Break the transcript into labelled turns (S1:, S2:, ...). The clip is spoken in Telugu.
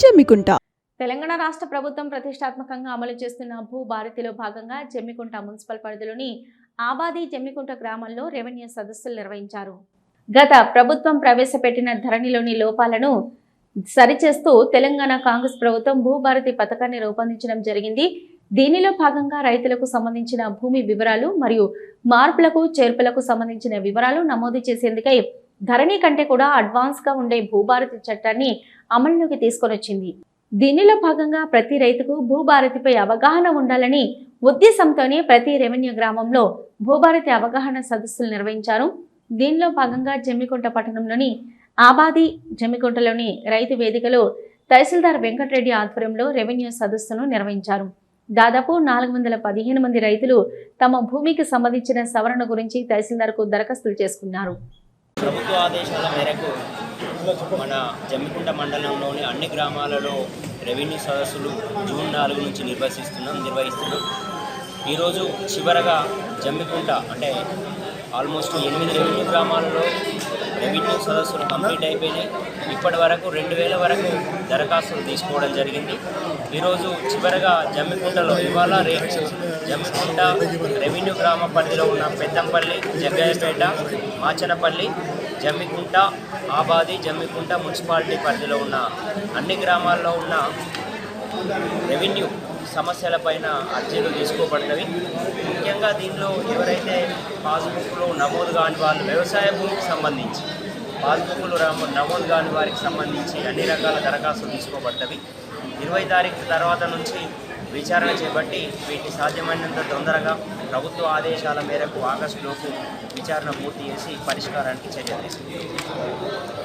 S1: Jammikunta
S2: Telangana రాష్ట్ర ప్రభుత్వం ప్రతిష్టాత్మకంగా అమలు చేస్తున్న భూ భారతిలో భాగంగా జమ్మికుంట మున్సిపల్ పరిధిలోని ఆబాది జమ్మికుంట గ్రామంలో రెవెన్యూ సదస్సులు నిర్వహించారు. గత ప్రభుత్వం ప్రవేశపెట్టిన ధరణిలోని లోపాలను సరిచేస్తూ తెలంగాణ కాంగ్రెస్ ప్రభుత్వం భూభారతి పథకాన్ని రూపొందించడం జరిగింది. దీనిలో భాగంగా రైతులకు సంబంధించిన భూమి వివరాలు మరియు మార్పులకు చేర్పులకు సంబంధించిన వివరాలు నమోదు చేసేందుకై ధరణి కంటే కూడా అడ్వాన్స్గా ఉండే భూభారతి చట్టాన్ని అమల్లోకి తీసుకొనొచ్చింది. దీనిలో భాగంగా ప్రతి రైతుకు భూభారతిపై అవగాహన ఉండాలని ఉద్దేశంతోనే ప్రతి రెవెన్యూ గ్రామంలో భూభారతి అవగాహన సదస్సులు నిర్వహించారు. దీనిలో భాగంగా జమ్మికుంట పట్టణంలోని ఆబాది జమ్మికుంటలోని రైతు వేదికలో తహసీల్దార్ వెంకటరెడ్డి ఆధ్వర్యంలో రెవెన్యూ సదస్సును నిర్వహించారు. దాదాపు నాలుగు వందల పదిహేను మంది రైతులు తమ భూమికి సంబంధించిన సవరణ గురించి తహసీల్దార్కు దరఖాస్తులు చేసుకున్నారు.
S3: ప్రభుత్వ ఆదేశాల మేరకు మన జమ్మికుంట మండలంలోని అన్ని గ్రామాలలో రెవెన్యూ సదస్సులు జూన్ నాలుగు నుంచి నిర్వహిస్తున్నాం నిర్వహిస్తున్నాం. ఈరోజు చివరగా జమ్మికుంట అంటే ఆల్మోస్ట్ ఎనిమిది రెవెన్యూ గ్రామాలలో రెవెన్యూ సదస్సులు కంప్లీట్ అయిపోయినాయి. ఇప్పటి వరకు రెండు వేల వరకు దరఖాస్తులు తీసుకోవడం జరిగింది. ఈరోజు చివరగా జమ్మికుంటలో ఇవాళ రేపు జమ్మికుంట రెవెన్యూ గ్రామ పరిధిలో ఉన్న పెద్దంపల్లి జగ్గయ్యపేట మాచనపల్లి జమ్మికుంట ఆబాది జమ్మికుంట మున్సిపాలిటీ పరిధిలో ఉన్న అన్ని గ్రామాల్లో ఉన్న రెవెన్యూ సమస్యలపైన అర్జీలు తీసుకోబడినవి ముఖ్యంగా దీనిలో ఎవరైతే పాస్బుక్లో నమోదు కాని వాళ్ళు వ్యవసాయ భూమికి సంబంధించి పాస్బుక్లు నమోదు కాని వారికి సంబంధించి అన్ని రకాల దరఖాస్తులు తీసుకోబడ్డవి ఇరవై తారీఖు తర్వాత నుంచి విచారణ చేపట్టి వీటిని సాధ్యమైనంత తొందరగా ప్రభుత్వ ఆదేశాల మేరకు ఆగస్టులోపు విచారణ పూర్తి చేసి పరిష్కారానికి చర్య తీసుకుంది